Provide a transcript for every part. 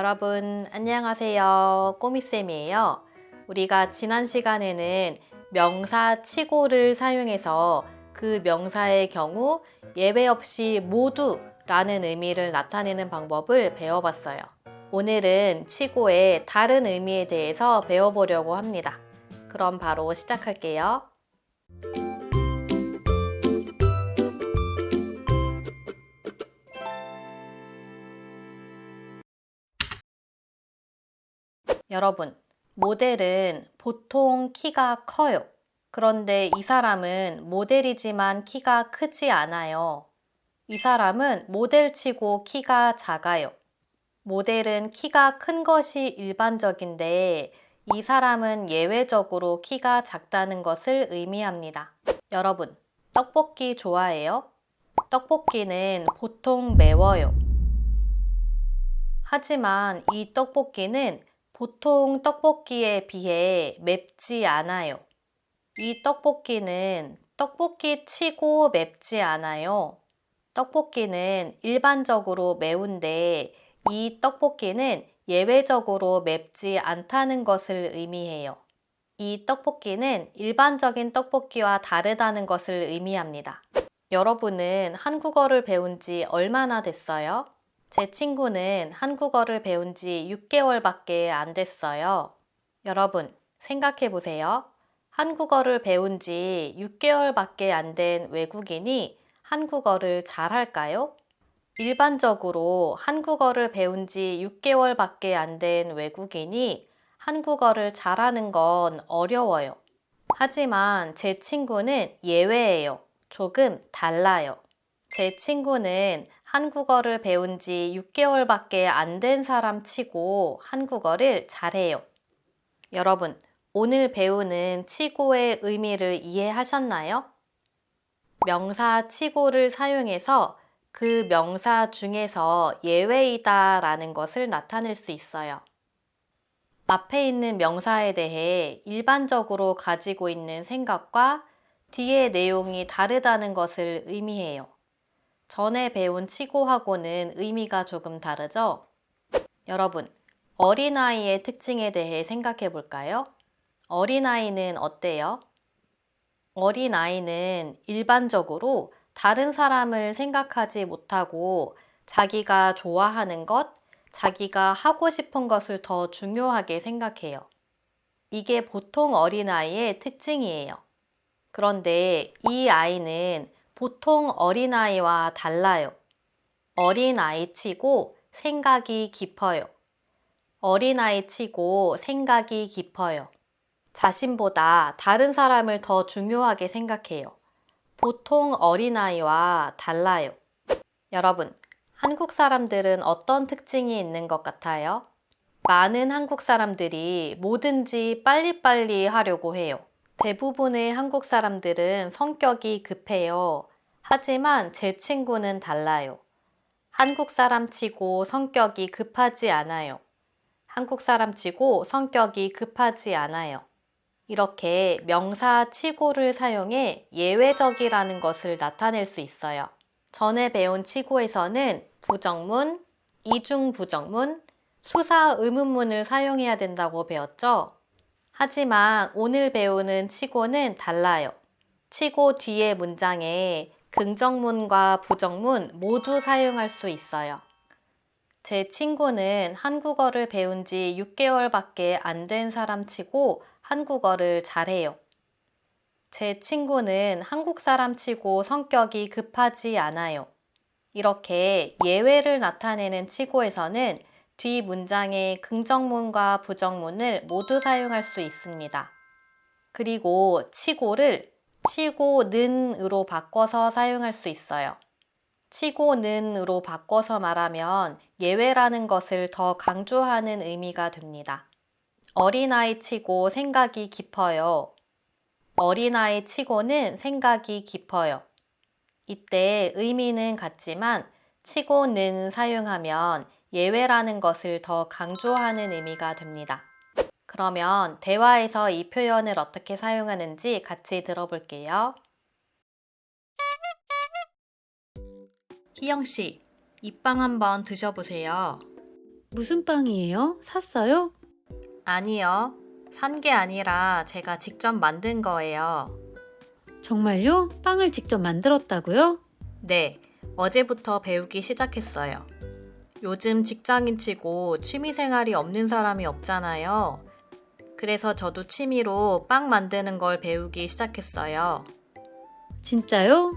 여러분 안녕하세요. 꼬미쌤이에요. 우리가 지난 시간에는 명사 치고를 사용해서 그 명사의 경우 예외 없이 모두 라는 의미를 나타내는 방법을 배워봤어요. 오늘은 치고의 다른 의미에 대해서 배워보려고 합니다. 그럼 바로 시작할게요. 여러분, 모델은 보통 키가 커요. 그런데 이 사람은 모델이지만 키가 크지 않아요. 이 사람은 모델치고 키가 작아요. 모델은 키가 큰 것이 일반적인데 이 사람은 예외적으로 키가 작다는 것을 의미합니다. 여러분, 떡볶이 좋아해요? 떡볶이는 보통 매워요. 하지만 이 떡볶이는 보통 떡볶이에 비해 맵지 않아요. 이 떡볶이는 떡볶이 치고 맵지 않아요. 떡볶이는 일반적으로 매운데 이 떡볶이는 예외적으로 맵지 않다는 것을 의미해요. 이 떡볶이는 일반적인 떡볶이와 다르다는 것을 의미합니다. 여러분은 한국어를 배운 지 얼마나 됐어요? 제 친구는 한국어를 배운 지 6개월밖에 안 됐어요. 여러분, 생각해 보세요. 한국어를 배운 지 6개월밖에 안 된 외국인이 한국어를 잘할까요? 일반적으로 한국어를 배운 지 6개월밖에 안 된 외국인이 한국어를 잘하는 건 어려워요. 하지만 제 친구는 예외예요. 조금 달라요. 제 친구는 한국어를 배운 지 6개월밖에 안 된 사람 치고 한국어를 잘해요. 여러분, 오늘 배우는 치고의 의미를 이해하셨나요? 명사 치고를 사용해서 그 명사 중에서 예외이다 라는 것을 나타낼 수 있어요. 앞에 있는 명사에 대해 일반적으로 가지고 있는 생각과 뒤의 내용이 다르다는 것을 의미해요. 전에 배운 치고하고는 의미가 조금 다르죠? 여러분, 어린아이의 특징에 대해 생각해 볼까요? 어린아이는 어때요? 어린아이는 일반적으로 다른 사람을 생각하지 못하고 자기가 좋아하는 것, 자기가 하고 싶은 것을 더 중요하게 생각해요. 이게 보통 어린아이의 특징이에요. 그런데 이 아이는 보통 어린아이와 달라요. 어린아이 치고 생각이 깊어요. 어린아이 치고 생각이 깊어요. 자신보다 다른 사람을 더 중요하게 생각해요. 보통 어린아이와 달라요. 여러분, 한국 사람들은 어떤 특징이 있는 것 같아요? 많은 한국 사람들이 뭐든지 빨리빨리 하려고 해요. 대부분의 한국 사람들은 성격이 급해요. 하지만 제 친구는 달라요. 한국 사람 치고 성격이 급하지 않아요. 한국 사람 치고 성격이 급하지 않아요. 이렇게 명사 치고를 사용해 예외적이라는 것을 나타낼 수 있어요. 전에 배운 치고에서는 부정문, 이중 부정문, 수사 의문문을 사용해야 된다고 배웠죠? 하지만 오늘 배우는 치고는 달라요. 치고 뒤에 문장에 긍정문과 부정문 모두 사용할 수 있어요. 제 친구는 한국어를 배운 지 6개월밖에 안 된 사람 치고 한국어를 잘해요. 제 친구는 한국 사람 치고 성격이 급하지 않아요. 이렇게 예외를 나타내는 치고에서는 뒤 문장에 긍정문과 부정문을 모두 사용할 수 있습니다. 그리고 치고를 치고 는으로 바꿔서 사용할 수 있어요. 치고 는으로 바꿔서 말하면 예외라는 것을 더 강조하는 의미가 됩니다. 어린아이 치고 생각이 깊어요. 어린아이 치고는 생각이 깊어요. 이때 의미는 같지만 치고는 사용하면 예외라는 것을 더 강조하는 의미가 됩니다. 그러면 대화에서 이 표현을 어떻게 사용하는지 같이 들어볼게요. 희영 씨, 입빵 한번 드셔보세요. 무슨 빵이에요? 샀어요? 아니요. 산 게 아니라 제가 직접 만든 거예요. 정말요? 빵을 직접 만들었다고요? 네, 어제부터 배우기 시작했어요. 요즘 직장인 치고 취미 생활이 없는 사람이 없잖아요. 그래서 저도 취미로 빵 만드는 걸 배우기 시작했어요. 진짜요?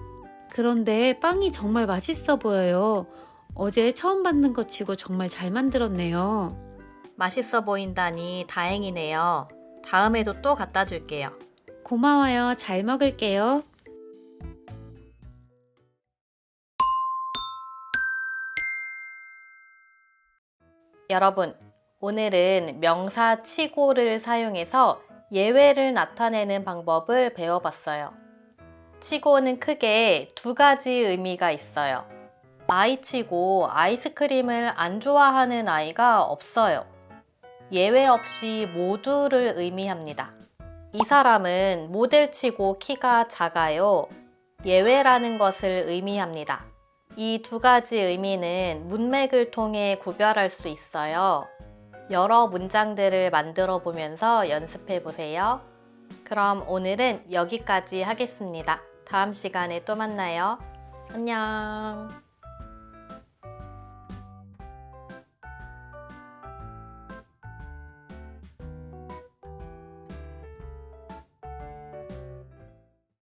그런데 빵이 정말 맛있어 보여요. 어제 처음 받는 것 치고 정말 잘 만들었네요. 맛있어 보인다니 다행이네요. 다음에도 또 갖다 줄게요. 고마워요. 잘 먹을게요. 여러분, 오늘은 명사 치고를 사용해서 예외를 나타내는 방법을 배워봤어요. 치고는 크게 두 가지 의미가 있어요. 아이 치고 아이스크림을 안 좋아하는 아이가 없어요. 예외 없이 모두를 의미합니다. 이 사람은 모델 치고 키가 작아요. 예외라는 것을 의미합니다. 이 두 가지 의미는 문맥을 통해 구별할 수 있어요. 여러 문장들을 만들어 보면서 연습해 보세요. 그럼 오늘은 여기까지 하겠습니다. 다음 시간에 또 만나요. 안녕.